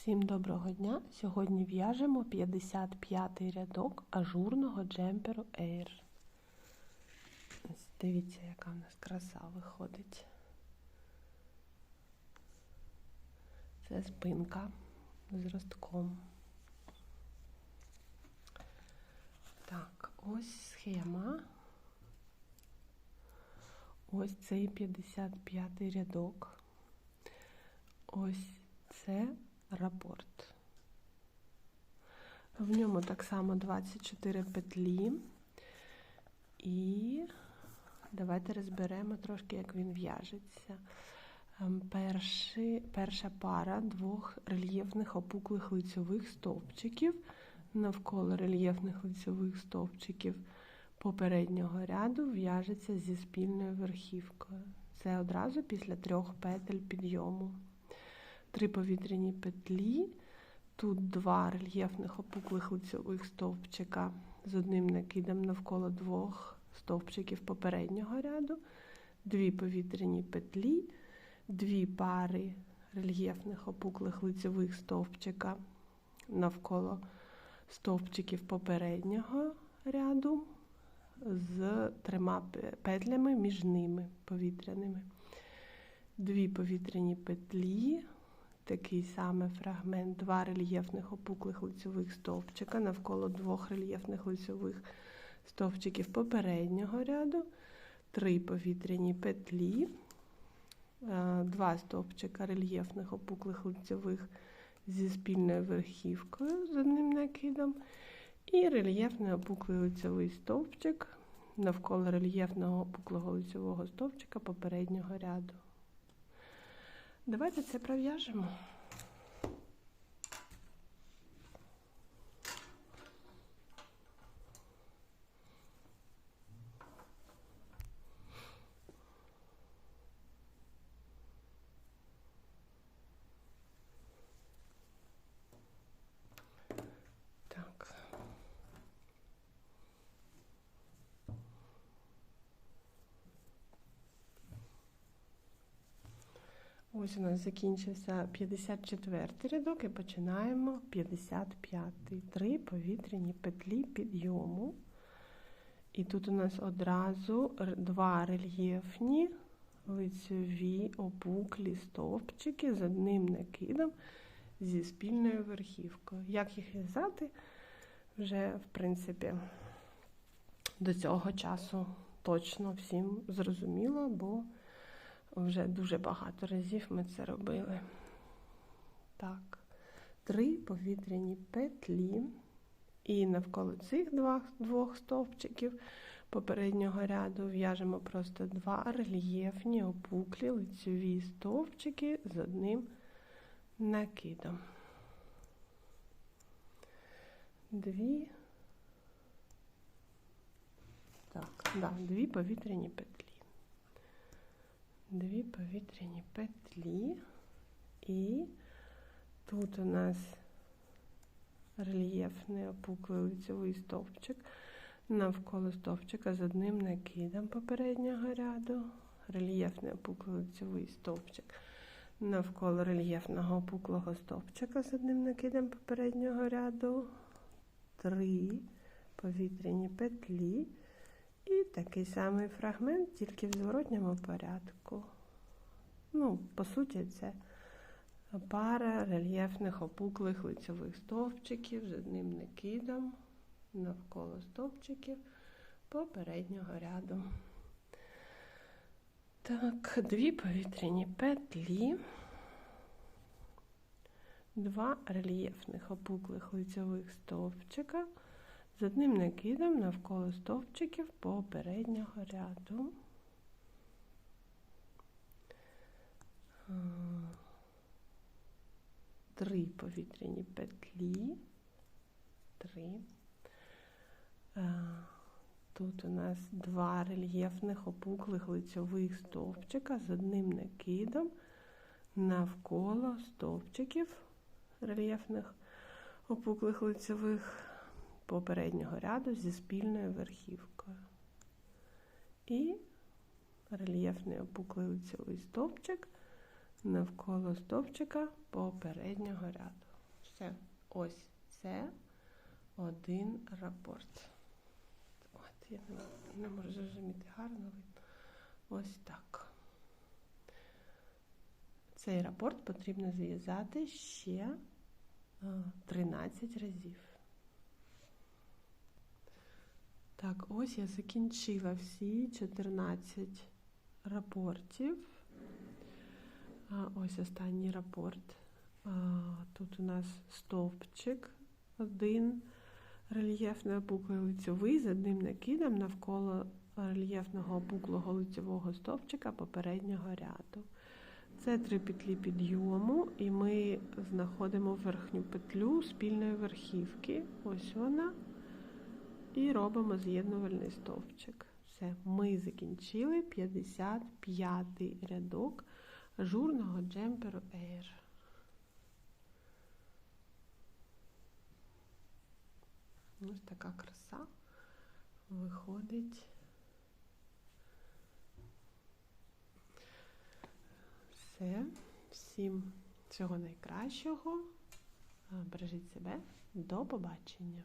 Всім доброго дня! Сьогодні в'яжемо 55 рядок ажурного джемперу Air. Дивіться, яка в нас краса виходить. Це спинка з ростком. Так, ось схема. Ось цей 55 рядок. Ось це рапорт. В ньому так само 24 петлі. І давайте розберемо трошки, як він в'яжеться. Перші, перша пара двох рельєфних опуклих лицьових стовпчиків навколо рельєфних лицьових стовпчиків попереднього ряду в'яжеться зі спільною верхівкою. Це одразу після трьох петель підйому. Три повітряні петлі. Тут два рельєфних опуклих лицьових стовпчика з одним накидом навколо двох стовпчиків попереднього ряду, дві повітряні петлі, дві пари рельєфних опуклих лицьових стовпчика навколо стовпчиків попереднього ряду з трьома петлями між ними повітряними. Дві повітряні петлі, такий самий фрагмент, два рельєфних опуклих лицьових стовпчика навколо двох рельєфних лицьових стовпчиків попереднього ряду, три повітряні петлі, два стовпчика рельєфних опуклих лицьових зі спільною верхівкою з одним накидом. І рельєфний опуклий лицьовий стовпчик навколо рельєфного опуклого лицьового стовпчика попереднього ряду. Давайте це пров'яжемо. Так. Ось у нас закінчився 54 рядок і починаємо 55. Три повітряні петлі підйому. І тут у нас одразу два рельєфні лицьові опуклі стовпчики з одним накидом зі спільною верхівкою. Як їх в'язати, вже, в принципі, до цього часу точно всім зрозуміло, бо вже дуже багато разів ми це робили. Так, три повітряні петлі. І навколо цих двох, двох стовпчиків попереднього ряду в'яжемо просто два рельєфні опуклі лицьові стовпчики з одним накидом. Дві, так, да, дві повітряні петлі дві повітряні петлі, і тут у нас рельєфний опуклий лицевий стовпчик, навколо стовпчика з одним накидом попереднього ряду, рельєфний опуклий лицевий стовпчик, навколо рельєфного опуклого стовпчика з одним накидом попереднього ряду, три повітряні петлі. Такий самий фрагмент, тільки в зворотньому порядку. Ну, по суті, це пара рельєфних опуклих лицьових стовпчиків з одним накидом навколо стовпчиків попереднього ряду. Так, дві повітряні петлі, два рельєфних опуклих лицьових стовпчика з одним накидом навколо стовпчиків попереднього ряду. Три повітряні петлі. Три. Тут у нас два рельєфних опуклих лицьових стовпчика з одним накидом навколо стовпчиків рельєфних опуклих лицьових попереднього ряду зі спільною верхівкою. І рельєфний опуклий лицевий стовпчик навколо стовпчика попереднього ряду. Все. Ось це один рапорт. От, я не, не можу зрозуміти, гарно. Ось так. Цей рапорт потрібно зв'язати ще 13 разів. Так, ось я закінчила всі 14 рапортів. Ось останній рапорт. Тут у нас стовпчик один рельєфний опуклий лицьовий з одним накидом навколо рельєфного опуклого лицьового стовпчика попереднього ряду. Це три петлі підйому, і ми знаходимо верхню петлю спільної верхівки. Ось вона. І робимо з'єднувальний стовпчик. Все, ми закінчили 55 рядок ажурного джемперу Air. Ось така краса виходить. Все, всім всього найкращого. Бережіть себе. До побачення.